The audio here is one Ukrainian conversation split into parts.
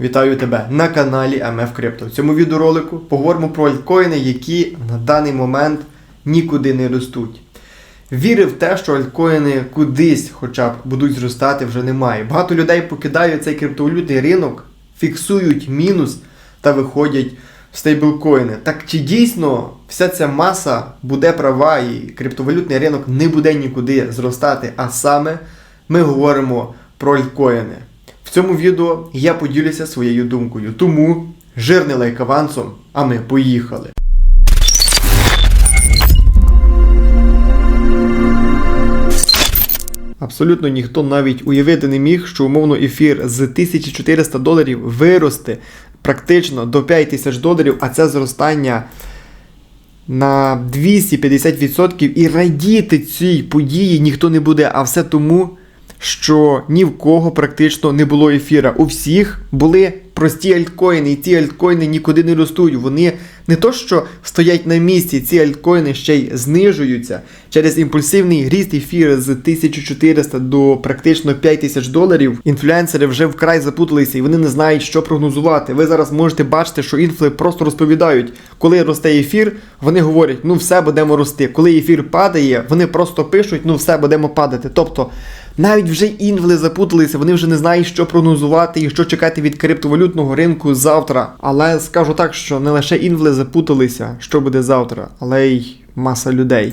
Вітаю тебе на каналі MF Crypto. В цьому відеоролику поговоримо про альткоїни, які на даний момент нікуди не ростуть. Віри в те, що альткоїни кудись хоча б будуть зростати, вже немає. Багато людей покидають цей криптовалютний ринок, фіксують мінус та виходять в стейблкоїни. Так чи дійсно вся ця маса буде права і криптовалютний ринок не буде нікуди зростати? А саме ми говоримо про альткоїни. В цьому відео я поділюся своєю думкою. Тому жирний лайк авансом, а ми поїхали. Абсолютно ніхто навіть уявити не міг, що умовно ефір з 1400 доларів виросте практично до 5000 доларів, а це зростання на 250% і радіти цій події ніхто не буде, а все тому, що ні в кого практично не було ефіра. У всіх були прості альткоїни, і ці альткоїни нікуди не ростуть. Вони не то, що стоять на місці, ці альткоїни ще й знижуються через імпульсивний ріст ефіру з 1400 до практично 5000 доларів. Інфлюенсери вже вкрай запуталися і вони не знають, що прогнозувати. Ви зараз можете бачити, що інфли просто розповідають, коли росте ефір, вони говорять, ну все будемо рости. Коли ефір падає, вони просто пишуть, ну все будемо падати. Тобто. Навіть вже інвли запуталися, вони вже не знають, що прогнозувати і що чекати від криптовалютного ринку завтра. Але скажу так, що не лише інвли запуталися, що буде завтра, але й маса людей.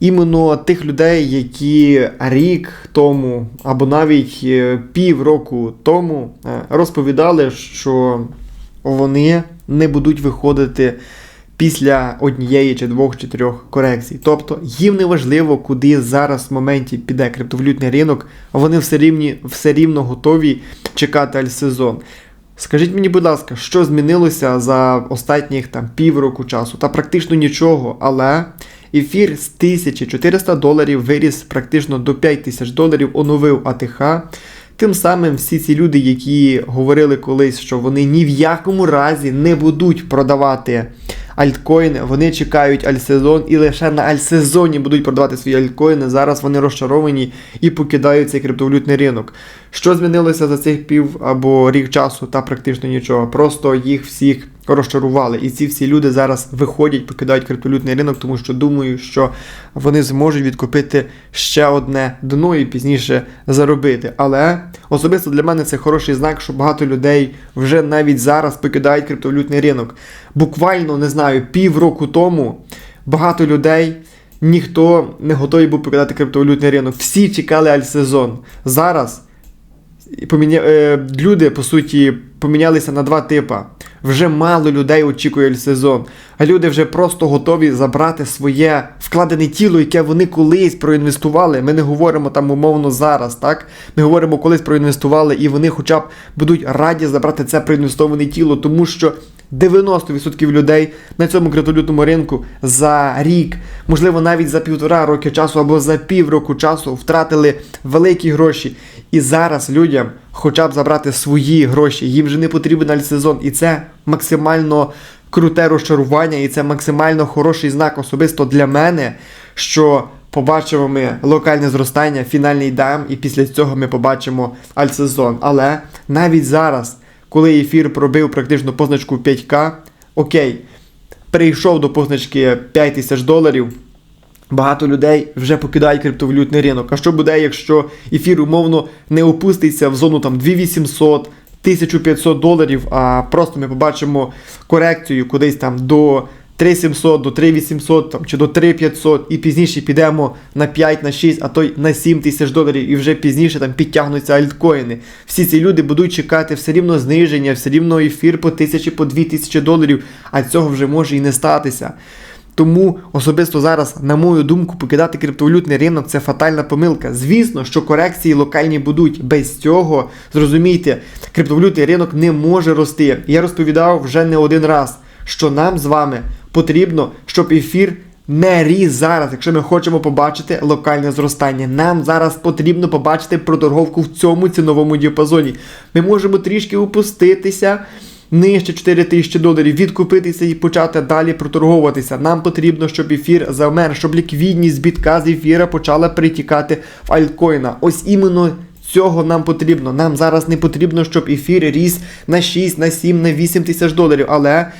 Іменно тих людей, які рік тому або навіть е, пів року тому е, розповідали, що вони не будуть виходити після однієї чи двох чи трьох корекцій. Тобто їм не важливо, куди зараз в моменті піде криптовалютний ринок, вони все рівні, все рівно готові чекати альсезон. Скажіть мені, будь ласка, що змінилося за останніх там півроку часу? Та практично нічого, але ефір з 1400 доларів виріс практично до 5000 доларів, оновив АТХ. Тим самим всі ці люди, які говорили колись, що вони ні в якому разі не будуть продавати альткоїни, вони чекають альсезон і лише на альсезоні будуть продавати свої альткоїни. Зараз вони розчаровані і покидають цей криптовалютний ринок. Що змінилося за цих пів або рік часу, та практично нічого. Просто їх всіх розчарували. І ці всі люди зараз виходять, покидають криптовалютний ринок, тому що думаю, що вони зможуть відкупити ще одне дно і пізніше заробити. Але особисто для мене це хороший знак, що багато людей вже навіть зараз покидають криптовалютний ринок. Буквально не знаю, півроку тому багато людей. Ніхто не готовий був покидати криптовалютний ринок. Всі чекали альсезон. Зараз поміня... е, люди, по суті, помінялися на два типа. Вже мало людей очікує сезон, а люди вже просто готові забрати своє вкладене тіло, яке вони колись проінвестували. Ми не говоримо там умовно зараз, так? Ми говоримо колись проінвестували, і вони хоча б будуть раді забрати це проінвестоване тіло, тому що 90% людей на цьому криптовалютному ринку за рік, можливо, навіть за півтора роки часу або за півроку часу втратили великі гроші. І зараз людям хоча б забрати свої гроші, їм вже не потрібен альсезон. І це максимально круте розчарування, і це максимально хороший знак особисто для мене, що побачимо ми локальне зростання, фінальний дам, і після цього ми побачимо альсезон. Але навіть зараз, коли ефір пробив практично позначку 5К, окей, прийшов до позначки 5 тисяч доларів. Багато людей вже покидають криптовалютний ринок. А що буде, якщо ефір умовно не опуститься в зону там 2800, 1500 доларів, а просто ми побачимо корекцію кудись там до 3700, до 3800 там, чи до 3500 і пізніше підемо на 5, на 6, а то й на 7 тисяч доларів і вже пізніше там підтягнуться альткоїни. Всі ці люди будуть чекати все рівно зниження, все рівно ефір по 1000, по 2000 доларів, а цього вже може і не статися. Тому особисто зараз, на мою думку, покидати криптовалютний ринок це фатальна помилка. Звісно, що корекції локальні будуть. Без цього, зрозумійте, криптовалютний ринок не може рости. Я розповідав вже не один раз, що нам з вами потрібно, щоб ефір. Не ріс зараз, якщо ми хочемо побачити локальне зростання. Нам зараз потрібно побачити проторговку в цьому ціновому діапазоні. Ми можемо трішки упуститися, нижче 4 тисячі доларів, відкупитися і почати далі проторговуватися. Нам потрібно, щоб ефір завмер, щоб ліквідність бітка з ефіра почала притікати в альткоїна. Ось іменно Цього нам потрібно. Нам зараз не потрібно, щоб ефір ріс на 6, на 7, на 8 тисяч доларів. Але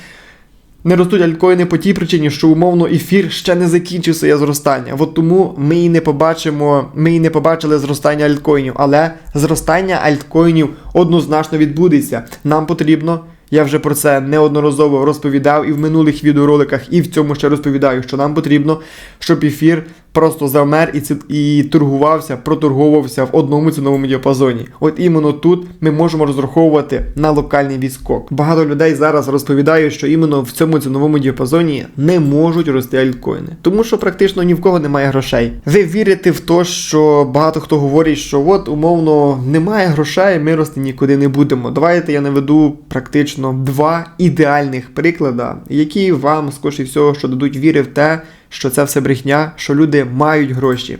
не ростуть альткоїни по тій причині, що умовно ефір ще не закінчив своє зростання. От тому ми і не побачимо, ми і не побачили зростання альткоїнів. Але зростання альткоїнів однозначно відбудеться. Нам потрібно. Я вже про це неодноразово розповідав і в минулих відеороликах, і в цьому ще розповідаю, що нам потрібно, щоб ефір просто завмер і, ці, і торгувався, проторговувався в одному ціновому діапазоні. От іменно тут ми можемо розраховувати на локальний відскок. Багато людей зараз розповідають, що іменно в цьому ціновому діапазоні не можуть рости альткоїни, тому що практично ні в кого немає грошей. Ви вірите в те, що багато хто говорить, що от умовно немає грошей, ми рости нікуди не будемо. Давайте я наведу практично два ідеальних приклади, які вам скоріше всього, що дадуть віри в те, що це все брехня, що люди мають гроші.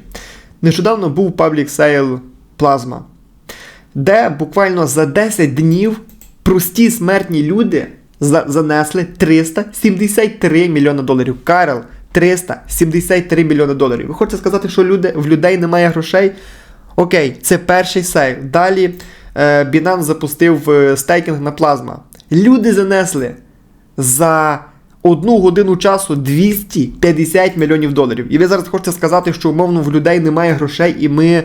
Нещодавно був паблік сейл Плазма, де буквально за 10 днів прості смертні люди занесли 373 мільйони доларів. Карл, 373 мільйони доларів. Ви хочете сказати, що люди, в людей немає грошей? Окей, це перший сейл. Далі е, Binance запустив е, стейкінг на плазма. Люди занесли за одну годину часу 250 мільйонів доларів. І ви зараз хочете сказати, що умовно в людей немає грошей, і ми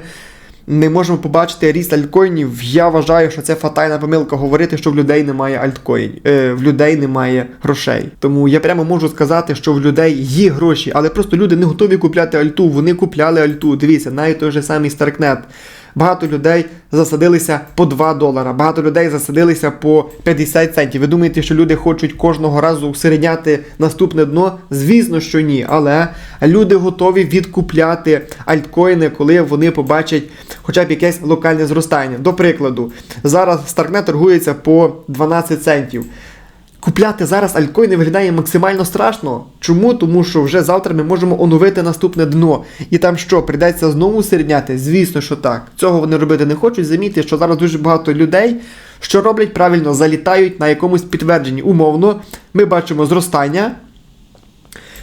не можемо побачити ріст альткоїнів. Я вважаю, що це фатальна помилка говорити, що в людей немає альткоїнів, е, в людей немає грошей. Тому я прямо можу сказати, що в людей є гроші, але просто люди не готові купляти альту. Вони купляли альту. Дивіться, навіть той же самий Старкнет. Багато людей засадилися по 2 долара, багато людей засадилися по 50 центів. Ви думаєте, що люди хочуть кожного разу усередняти наступне дно? Звісно, що ні. Але люди готові відкупляти альткоїни, коли вони побачать хоча б якесь локальне зростання. До прикладу, зараз Starknet торгується по 12 центів. Купляти зараз альткоїни виглядає максимально страшно. Чому? Тому що вже завтра ми можемо оновити наступне дно. І там що, прийдеться знову середняти? Звісно, що так. Цього вони робити не хочуть. Замітьте, що зараз дуже багато людей, що роблять правильно, залітають на якомусь підтвердженні. Умовно, ми бачимо зростання.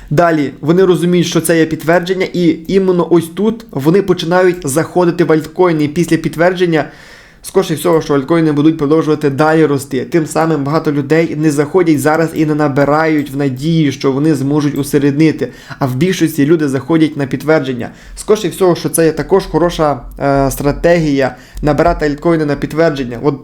Далі вони розуміють, що це є підтвердження, і іменно ось тут вони починають заходити в альткоїни. Після підтвердження, скоріше всього, що альткоїни будуть продовжувати далі рости. Тим самим багато людей не заходять зараз і не набирають в надії, що вони зможуть усереднити. А в більшості люди заходять на підтвердження. Скоріше всього, що це є також хороша е, стратегія набирати альткоїни на підтвердження. От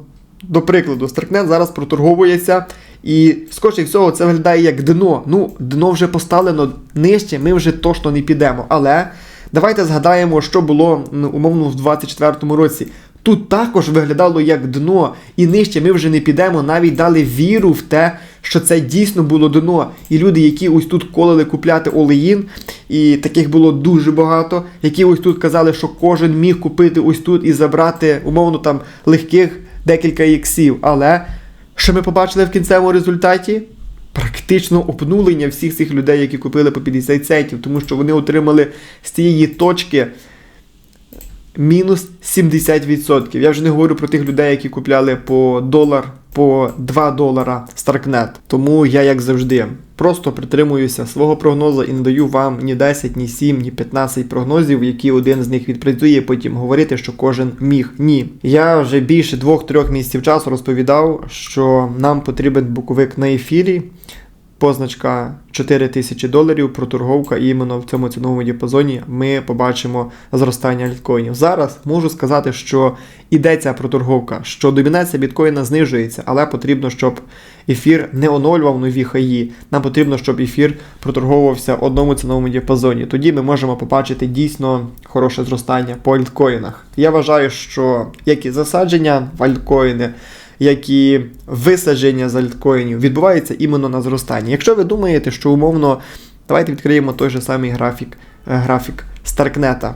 до прикладу, Старкнет зараз проторговується, і скоріше всього це виглядає як дно. Ну, дно вже поставлено нижче, ми вже точно не підемо. Але давайте згадаємо, що було умовно в 24-му році. Тут також виглядало як дно, і нижче ми вже не підемо, навіть дали віру в те, що це дійсно було дно. І люди, які ось тут колили купляти олеїн, і таких було дуже багато, які ось тут казали, що кожен міг купити ось тут і забрати умовно там легких декілька іксів. Але що ми побачили в кінцевому результаті? Практично обнулення всіх цих людей, які купили по 50 центів, тому що вони отримали з цієї точки мінус 70%. Я вже не говорю про тих людей, які купляли по долар, по 2 долара Starknet. Тому я, як завжди, просто притримуюся свого прогнозу і не даю вам ні 10, ні 7, ні 15 прогнозів, які один з них відпрацює, потім говорити, що кожен міг. Ні. Я вже більше 2-3 місяців часу розповідав, що нам потрібен буковик на ефірі. Позначка 4 тисячі доларів, проторговка, іменно в цьому ціновому діапазоні ми побачимо зростання альткоїнів. Зараз можу сказати, що іде ця проторговка, що домінація біткоїна знижується, але потрібно, щоб ефір не оновлював нові хаї. Нам потрібно, щоб ефір проторговувався в одному ціновому діапазоні. Тоді ми можемо побачити дійсно хороше зростання по альткоїнах. Я вважаю, що як і засадження в альткоїни, як і висадження з альткоїнів відбувається іменно на зростанні. Якщо ви думаєте, що умовно, давайте відкриємо той же самий графік, е, графік Старкнета.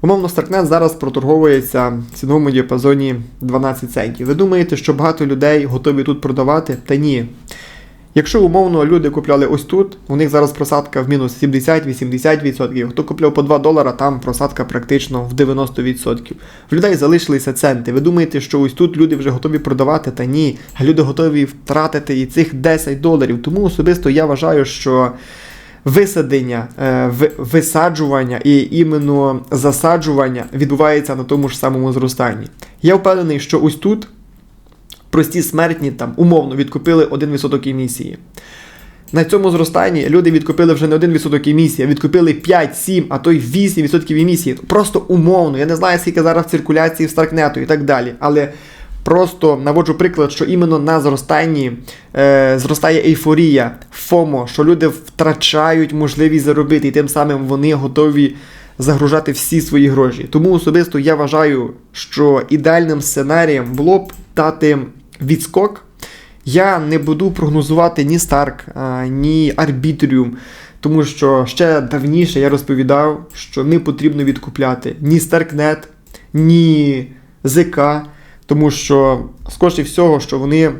Умовно, Старкнет зараз проторговується в ціновому діапазоні 12 центів. Ви думаєте, що багато людей готові тут продавати? Та ні. Якщо умовно люди купляли ось тут, у них зараз просадка в мінус 70-80%. Хто купляв по 2 долара, там просадка практично в 90%. В людей залишилися центи. Ви думаєте, що ось тут люди вже готові продавати? Та ні. Люди готові втратити і цих 10 доларів. Тому особисто я вважаю, що висадення, е, висаджування і іменно засаджування відбувається на тому ж самому зростанні. Я впевнений, що ось тут прості смертні там умовно відкупили 1% емісії. На цьому зростанні люди відкупили вже не 1% емісії, а відкупили 5, 7, а то й 8% емісії. Просто умовно. Я не знаю, скільки зараз в циркуляції в Старкнету і так далі. Але просто наводжу приклад, що іменно на зростанні е, зростає ейфорія, ФОМО, що люди втрачають можливість заробити, і тим самим вони готові загружати всі свої гроші. Тому особисто я вважаю, що ідеальним сценарієм було б дати відскок. Я не буду прогнозувати ні Старк, ні Арбітріум, тому що ще давніше я розповідав, що не потрібно відкупляти ні Старкнет, ні ЗК, тому що, скоріше всього, що вони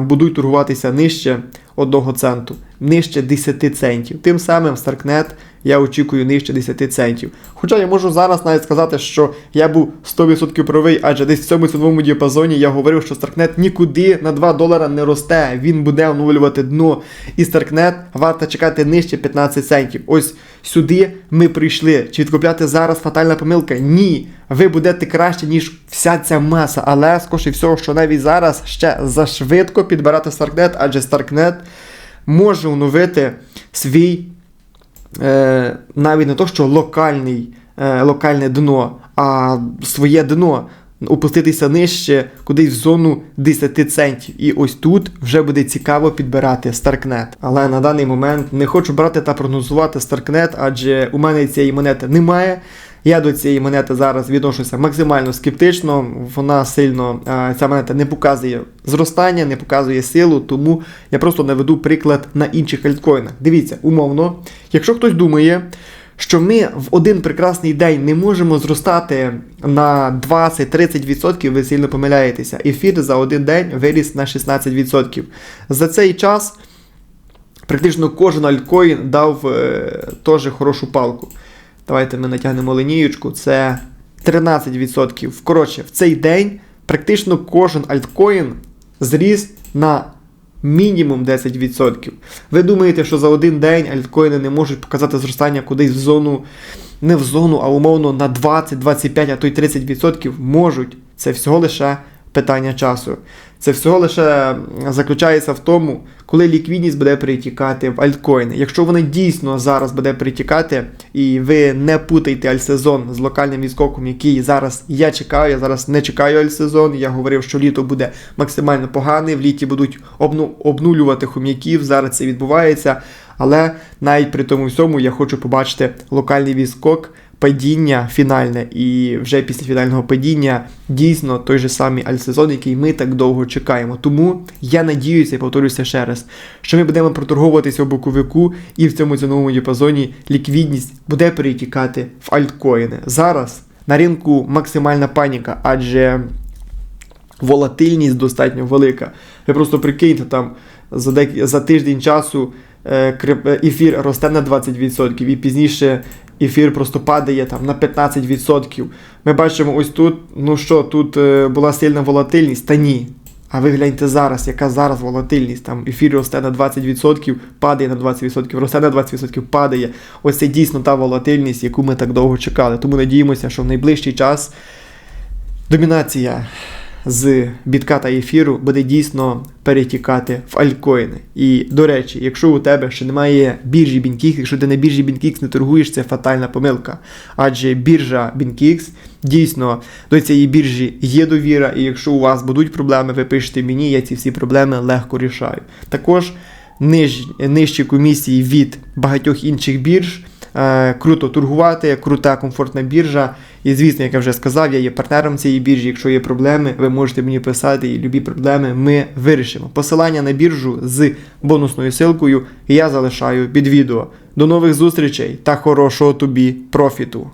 будуть торгуватися нижче 1 центу, нижче 10 центів. Тим самим Старкнет я очікую нижче 10 центів. Хоча я можу зараз навіть сказати, що я був 100% правий, адже десь в цьому ціновому діапазоні я говорив, що Старкнет нікуди на 2 долара не росте, він буде оновлювати дно. І Старкнет варто чекати нижче 15 центів. Ось сюди ми прийшли. Чи відкупляти зараз фатальна помилка? Ні. Ви будете краще, ніж вся ця маса. Але скоріше всього, що навіть зараз ще зашвидко підбирати Старкнет, адже Старкнет може оновити свій е, навіть не то, що локальний, е, локальне дно, а своє дно опуститися нижче, кудись в зону 10 центів. І ось тут вже буде цікаво підбирати Старкнет. Але на даний момент не хочу брати та прогнозувати Старкнет, адже у мене цієї монети немає. Я до цієї монети зараз відношуся максимально скептично. Вона сильно е, ця монета не показує зростання, не показує силу, тому я просто наведу приклад на інших альткоїнах. Дивіться, умовно, якщо хтось думає, що ми в один прекрасний день не можемо зростати на 20-30%, ви сильно помиляєтеся. Ефір за один день виріс на 16%. За цей час практично кожен альткоін дав е, теж хорошу палку. Давайте ми натягнемо лінієчку. Це 13%. Коротше, в цей день практично кожен альткоін зріс на мінімум 10%. Ви думаєте, що за один день альткоїни не можуть показати зростання кудись в зону, не в зону, а умовно на 20, 25, а то й 30% можуть. Це всього лише питання часу. Це всього лише заключається в тому, коли ліквідність буде перетікати в альткоїни. Якщо вона дійсно зараз буде перетікати, і ви не путаєте альсезон з локальним відскоком, який зараз я чекаю, я зараз не чекаю альсезон. Я говорив, що літо буде максимально погане, в літі будуть обну, обнулювати хом'яків. Зараз це відбувається. Але навіть при тому всьому я хочу побачити локальний відскок падіння фінальне, і вже після фінального падіння дійсно той же самий альсезон, який ми так довго чекаємо. Тому я надіюся і повторюся ще раз, що ми будемо проторговуватися в боковику, і в цьому ціновому діапазоні ліквідність буде перетікати в альткоїни. Зараз на ринку максимальна паніка, адже волатильність достатньо велика. Ви просто прикиньте там за, дек... за тиждень часу ефір росте на 20%, і пізніше ефір просто падає там на 15%. Ми бачимо ось тут, ну що, тут е, була сильна волатильність, та ні. А ви гляньте зараз, яка зараз волатильність. Там ефір росте на 20%, падає на 20%, росте на 20%, падає. Ось це дійсно та волатильність, яку ми так довго чекали. Тому надіємося, що в найближчий час домінація з бітка та ефіру буде дійсно перетікати в альткоїни. І, до речі, якщо у тебе ще немає біржі BinKix, якщо ти на біржі BinKix не торгуєш, це фатальна помилка. Адже біржа BinKix дійсно до цієї біржі є довіра, і якщо у вас будуть проблеми, ви пишете мені, я ці всі проблеми легко рішаю. Також ниж, нижчі комісії від багатьох інших бірж. Е, круто торгувати, крута, комфортна біржа. І звісно, як я вже сказав, я є партнером цієї біржі. Якщо є проблеми, ви можете мені писати, і любі проблеми ми вирішимо. Посилання на біржу з бонусною силкою я залишаю під відео. До нових зустрічей та хорошого тобі профіту!